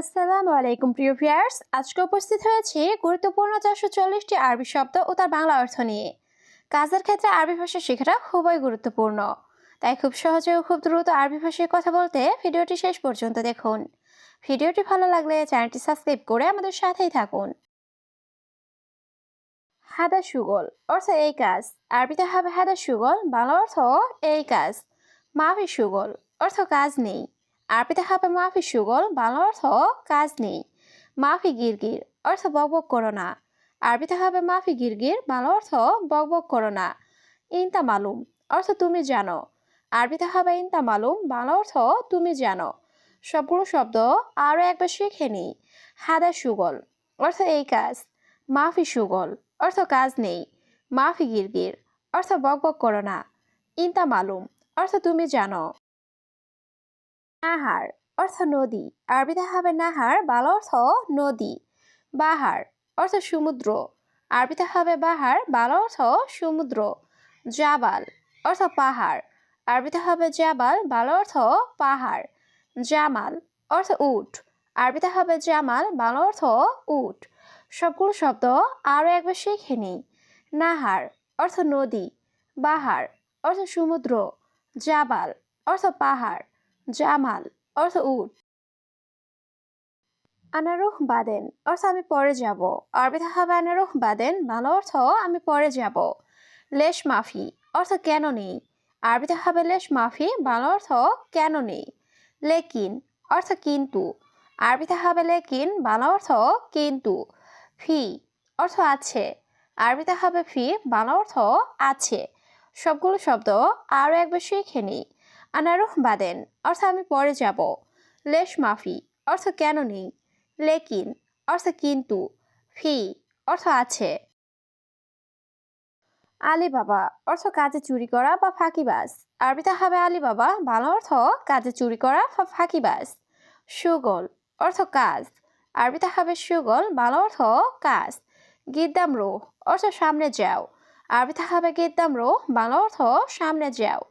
আসসালামু আলাইকুম, প্রিয় ভিউয়ার্স। আজকে উপস্থিত হয়েছি গুরুত্বপূর্ণ চারশো চল্লিশটি আরবি শব্দ ও তার বাংলা অর্থ নিয়ে। কাজের ক্ষেত্রে আরবি ভাষা শেখাটা খুবই গুরুত্বপূর্ণ। তাই খুব সহজে ও খুব দ্রুত আরবি ভাষায় কথা বলতে ভিডিওটি শেষ পর্যন্ত দেখুন। ভিডিওটি ভালো লাগলে চ্যানেলটি সাবস্ক্রাইব করে আমাদের সাথেই থাকুন। হাদা সুগল অর্থ এই কাজ। আরবিতে হবে হাদা সুগল, বাংলা অর্থ এই কাজ। মাফি সুগল অর্থ কাজ নেই। আরবিতে হবে মাফি সুগল বাংলা অর্থ কাজ নেই। মাফি গিরগির, অর্থ বকবক করো না। আরবিতে হবে মাফি গিরগির বাংলা অর্থ বকবক করো না। ইনতা মালুম, অর্থ তুমি জানো। আরবিতে হবে ইনতা মালুম বাংলা অর্থ তুমি জানো। সবগুলো শব্দ আরও একবার শিখে নিই। হাদা সুগল, অর্থ এই কাজ। মাফি সুগল, অর্থ কাজ নেই। মাফি গিরগির, অর্থ বকবক করো না। ইনতা মালুম, অর্থ তুমি জানো। নাহার অর্থ নদী। আরবিতে হবে নাহার, বাংলা অর্থ নদী। বাহার অর্থ সমুদ্র। আরবিতে হবে বাহার, বাংলা অর্থ সমুদ্র। জাবাল অর্থ পাহাড়। আরবিতে হবে জাবাল, বাংলা অর্থ পাহাড়। জামাল অর্থ উট। আরবিতে হবে জামাল, বাংলা অর্থ উট। সবগুলো শব্দ আরও একবার শিখে নিই। নাহার অর্থ নদী। বাহার অর্থ সমুদ্র। জাবাল অর্থ পাহাড়। জামাল, অর্থ উট। আনারুহ বাদেন, অর্থ আমি পরে যাব। আরবিতে হবে আনারুহ বাদেন, ভালো অর্থ আমি পরে যাব। লেশ মাফি, অর্থ কেন নেই? আরবিতে হবে লেশ মাফি, ভালো অর্থ কেন নেই? লেকিন, অর্থ কিন্তু। আরবিতে হবে লেকিন, ভালো অর্থ কিন্তু। ফি, অর্থ আছে। আরবিতে হবে ফি বাংলা অর্থ আছে। সবগুলো শব্দ আরও একবার শিখে নিই। আনারুহ বাদেন, অর্থ আমি পরে যাব। লেশ মাফি, অর্থ কেন নেই? লেকিন, অর্থ কিন্তু। ফি, অর্থ আছে। আলী বাবা অর্থ কাজে চুরি করা বা ফাঁকিবাজ। আরবিতে হবে আলী বাবা বাংলা অর্থ কাজে চুরি করা বা ফাঁকিবাজ। সুগল, অর্থ কাজ। আরবিতে হবে সুগল, বাংলা অর্থ কাজ। গিদ্দাম রো অর্থ সামনে যাও। আরবিতে হবে গিদ্দাম রো বাংলা অর্থ সামনে যাও।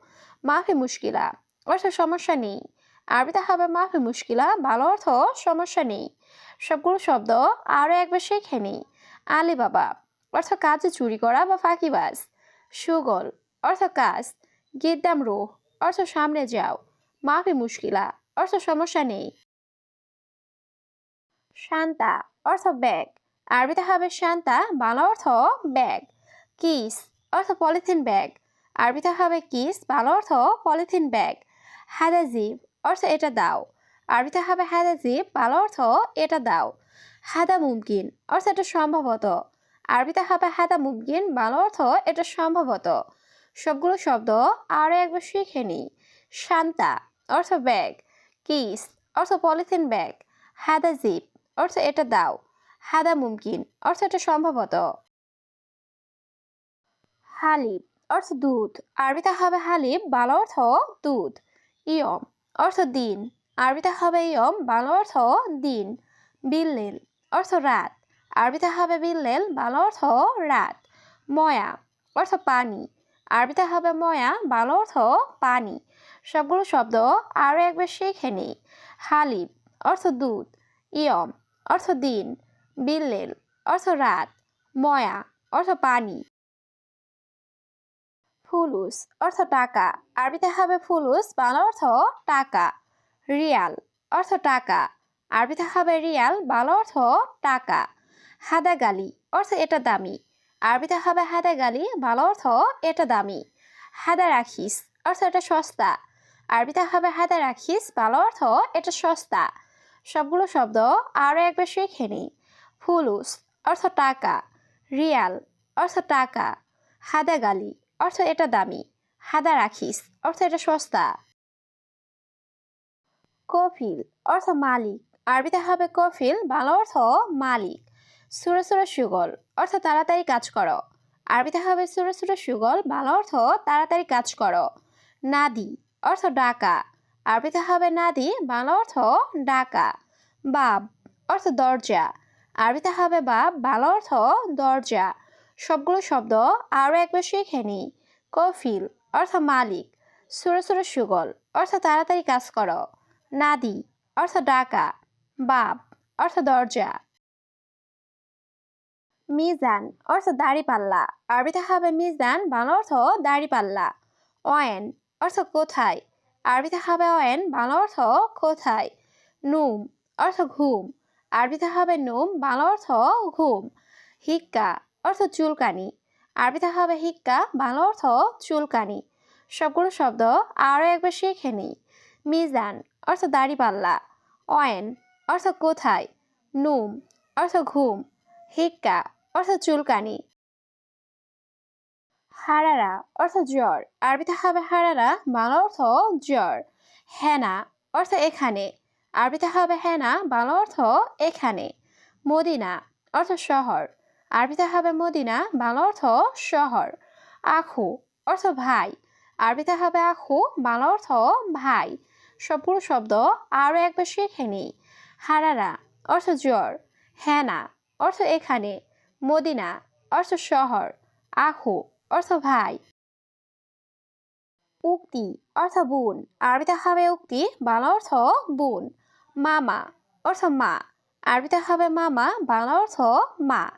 মাফি মুশকিলা অর্থ সমস্যা নেই। আরবিতে হবে মাফি মুশকিলা, ভালো অর্থ সমস্যা নেই। সবগুলো শব্দ আরও একবার শেখে নিই। আলী বাবা অর্থ কাজে চুরি করা বা ফাঁকিবাজ। সুগল, অর্থ কাজ। গিদ্দাম রো অর্থ সামনে যাও। মাফি মুশকিলা, অর্থ সমস্যা নেই। শান্তা, অর্থ ব্যাগ। আরবিতে হবে শান্তা বাংলা অর্থ ব্যাগ। কিস, অর্থ পলিথিন ব্যাগ। আরবিতে হবে কিস, ভালো অর্থ পলিথিন ব্যাগ। হাদাজিব অর্থ এটা দাও। আরবিতে হবে হাদাজিব ভালো অর্থ এটা দাও। হাদা মুমকিন অর্থ এটা সম্ভবত। আরবিতে হবে হাদা মুমকিন, ভালো অর্থ এটা সম্ভবত। সবগুলো শব্দ আরও একবার শিখে নিই। শান্তা অর্থ ব্যাগ। কিস অর্থ পলিথিন ব্যাগ। হাদাজিব অর্থ এটা দাও। হাদা মুমকিন অর্থ এটা সম্ভবত। হালিব অর্থ দুধ আরবিতে হবে হালিব বাংলা অর্থ দুধ ইয়ম, অর্থ দিন। আরবিতে হবে ইয়ম, বাংলা অর্থ দিন। বিল্লেল, অর্থ রাত। আরবিতে হবে বিল্লেল, বাংলা অর্থ রাত। ময়া, অর্থ পানি। আরবিতে হবে ময়া, বাংলা অর্থ পানি। সবগুলো শব্দ আরও একবার শিখে নেই। হালিব অর্থ দুধ ইয়ম, অর্থ দিন। বিল্লেল, অর্থ রাত। ময়া, অর্থ পানি। ফুলুস, অর্থ টাকা। আরবিতে হবে ফুলুস, বাংলা অর্থ টাকা। রিয়াল, অর্থ টাকা। আরবিতে হবে রিয়াল, বাংলা অর্থ টাকা। হাদাগালি, অর্থ এটা দামি। আরবিতে হবে হাদাগালি ভালো অর্থ এটা দামি। হাদা রাখিস অর্থ এটা সস্তা। আরবিতে হবে হাদা রাখিস ভালো অর্থ এটা সস্তা। সবগুলো শব্দ আরও একবার শিখে নিই। ফুলুস, অর্থ টাকা। রিয়াল, অর্থ টাকা। হাদাগালি অর্থ এটা দামি। হাদা রাখিস, অর্থ এটা সস্তা। কফিল, অর্থ মালিক। আরবিতে হবে কফিল বাংলা অর্থ মালিক। সুরে সুরে সুগল, অর্থ তাড়াতাড়ি কাজ করো। আরবিতে হবে সুরে সুরে সুগল বাংলা অর্থ তাড়াতাড়ি কাজ করো। নাদি, অর্থ ডাকা। আরবিতে হবে নাদি বাংলা অর্থ ডাকা। বাব, অর্থ দরজা। আরবিতে হবে বাব বাংলা অর্থ দরজা। সবগুলো শব্দ আরও একবার শিখে নিই। কফিল, অর্থ মালিক। সুরে সুরে সুগল, অর্থ তাড়াতাড়ি কাজ করো। নাদি, অর্থ ডাকা। বাপ অর্থ দরজা। মিজান, অর্থ দাড়িপাল্লা আরবিতে হবে মিজান, বাংলা অর্থ দাড়িপাল্লা অয়েন, অর্থ কোথায়? আরবিতে হবে অয়েন, বাংলা অর্থ কোথায়? নুম, অর্থ ঘুম। আরবিতে হবে নুম, বাংলা অর্থ ঘুম। হিক্কা অর্থ চুলকানি। আরবিতে হবে হিক্কা বাংলা অর্থ চুলকানি। সবগুলো শব্দ আরও একবার শিখে নিই। মিজান, অর্থ দাড়িপাল্লা। অয়েন, অর্থ কোথায়। নুম, অর্থ ঘুম। হিক্কা, অর্থ চুলকানি। হারারা, অর্থ জ্বর। আরবিতে হবে হারারা, বাংলা অর্থ জ্বর। হেনা, অর্থ এখানে। আরবিতে হবে হেনা, বাংলা অর্থ এখানে। মদিনা, অর্থ শহর। আরবিতে হবে মদিনা, বাংলা অর্থ শহর। আখু, অর্থ ভাই। আরবিতে হবে আখু, বাংলা অর্থ ভাই। সবগুলো শব্দ আরও একবার শিখে নিই। হারারা অর্থ জ্বর। হেনা, অর্থ এখানে। মদিনা, অর্থ শহর। আখু, অর্থ ভাই। উক্তি, অর্থ বোন। আরবিতে হবে উক্তি, বাংলা অর্থ বোন। মামা, অর্থ মা। আরবিতে হবে মামা, বাংলা অর্থ মা।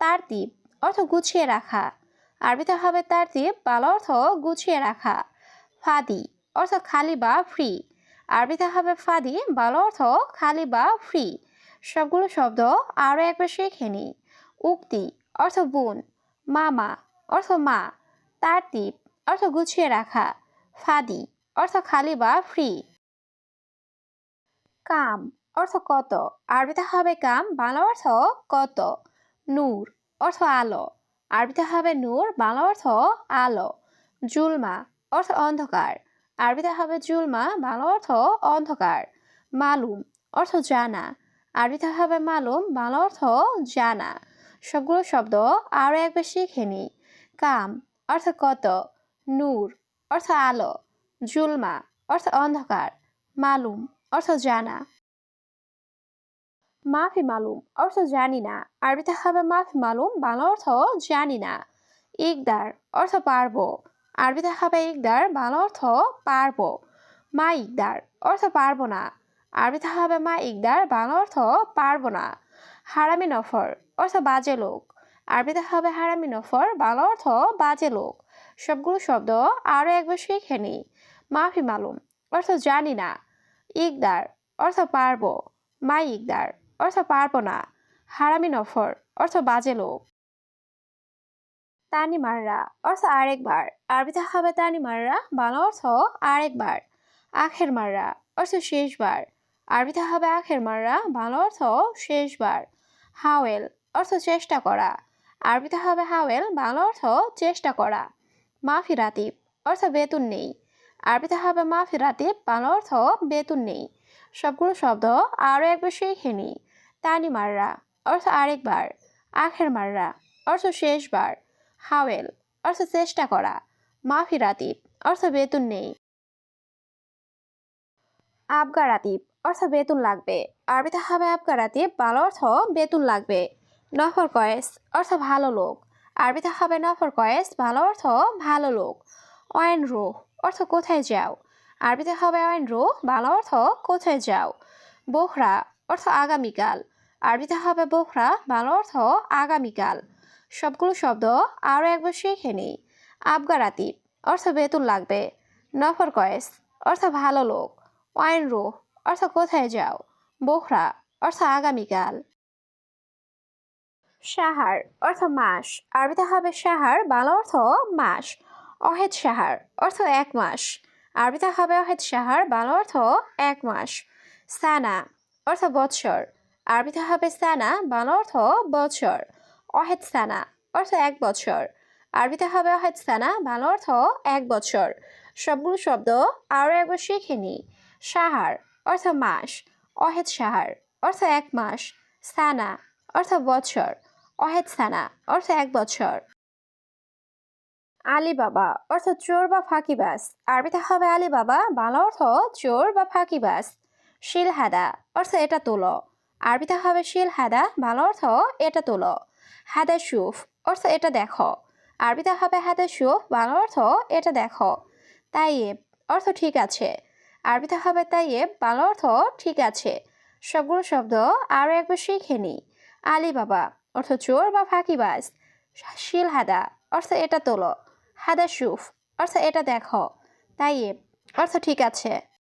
তারতিব অর্থ গুছিয়ে রাখা। আরবিতে হবে তারতিব বাল অর্থ গুছিয়ে রাখা। ফাদি, অর্থ খালি বা ফ্রি আরবিতে হবে ফাদি, বাল অর্থ খালি বা ফ্রি সবগুলো শব্দ আরও একবার শিখে নিই। উক্তি, অর্থ বোন। মামা, অর্থ মা। তারতিব অর্থ গুছিয়ে রাখা। ফাদি, অর্থ খালি বা ফ্রি কাম, অর্থ কত। আরবিতে হবে কাম, বাংলা অর্থ কত। নূর অর্থ আলো। আরবিতে হবে নূর, বাংলা অর্থ আলো। জুলমা অর্থ অন্ধকার। আরবিতে হবে জুলমা, বাংলা অর্থ অন্ধকার। মালুম অর্থ জানা। আরবিতে হবে মালুম, বাংলা অর্থ জানা। সবগুলো শব্দ আরও একবার শিখে নিই। কাম অর্থ কত। নূর অর্থ আলো। জুলমা অর্থ অন্ধকার। মালুম অর্থ জানা। মাফি মালুম, অর্থ জানি না। আরবিতে হবে মাফি মালুম, বাংলা অর্থ জানি না। ইকদার, অর্থ পারব। আরবিতে হবে ইকদার, বাংলা অর্থ পারব। মা ইকদার, অর্থ পারব না। আরবিতে হবে মা ইকদার, বাংলা অর্থ পারব না। হারামি নফর, অর্থ বাজে লোক। আরবিতে হবে হারামি নফর, বাংলা অর্থ বাজে লোক। সবগুলো শব্দ আরও একবার শিখে নিই। মাফি মালুম, অর্থ জানি না। ইকদার, অর্থ পারব। মা ইকদার অর্থ পারব না। হারামি নফর, অর্থ বাজে লোক তানি মাররা, অর্থ আরেকবার। আরবিতে হবে তানি মাররা, বাংলা অর্থ আরেকবার। আখের মাররা, অর্থ শেষবার। আরবিতে হবে আখের মাররা, বাংলা অর্থ শেষবার। হাওয়েল, অর্থ চেষ্টা করা। আরবিতে হবে হাওয়েল, বাংলা অর্থ চেষ্টা করা। মাফি রাতিব, অর্থ বেতন নেই। আরবিতে হবে মাফি রাতিব, বাংলা অর্থ বেতন নেই। সবগুলো শব্দ আরও একবার শিখে নিই তানি মাররা। অর্থ আরেকবার। আখের মাররা। অর্থ শেষবার। হাওয়েল। অর্থ চেষ্টা করা। মাফি রাতিব। অর্থ বেতন নেই। আবগা রাতিব। অর্থ বেতন লাগবে। আরবিতে হবে আবগা রাতিব। ভালো অর্থ বেতন লাগবে। নফর কয়েস। অর্থ ভালো লোক। আরবিতে হবে নফর কয়েস। ভালো অর্থ ভালো লোক। অয়েন রুহ। অর্থ কোথায় যাও? আরবিতে হবে রুহ ভালো অর্থ কোথায় যাও? বোখরা অর্থ আগামীকাল। আরবিতে হবে বোখরা ভালো অর্থ আগামীকাল। সবগুলো শব্দ আরও একবার শিখে নিই। আবগারাতি অর্থ বেতন লাগবে। নফর কয়েস, অর্থ ভালো লোক। ওয়াইন রো, অর্থ কোথায় যাও? বোখরা, অর্থ আগামীকাল। সাহার, অর্থ মাস। আরবিতে হবে সাহার, বাংলা অর্থ মাস। অহেদ সাহার, অর্থ এক মাস। আরবিতে হবে অহেদ সাহার, বাংলা অর্থ এক মাস। সানা, অর্থ বৎসর আরবিতে হবে সানা, বাংলা অর্থ বছর। অহেদ সানা, অর্থ এক বছর। আরবিতে হবে অহেদ সানা, বাংলা অর্থ এক বছর। সবগুলো শব্দ আরও একবার শিখে নিই। সাহার, অর্থ মাস। অহেদ সাহার, অর্থ এক মাস। সানা, অর্থ বছর। অহেদ সানা, অর্থ এক বছর। আলী বাবা অর্থ চোর বা ফাঁকিবাস আরবিতে হবে আলী বাবা বাংলা অর্থ চোর বা ফাঁকিবাস শিল হাদা অর্থ এটা তোলো। আরবিতে হবে শিল হাদা বাংলা অর্থ এটা তোলো। হাদা সুফ অর্থ এটা দেখো। আরবিতে হবে হাদা সুফ বাংলা অর্থ এটা দেখো। তাইয়েব অর্থ ঠিক আছে। আরবিতে হবে তাইয়েব, বাংলা অর্থ ঠিক আছে। সবগুলো শব্দ আরও একবার শিখে নিই আলী বাবা অর্থ চোর বা ফাঁকিবাজ। শিল হাদা অর্থ এটা তোলো। হাদা সুফ অর্থ এটা দেখো। তাই অর্থ ঠিক আছে।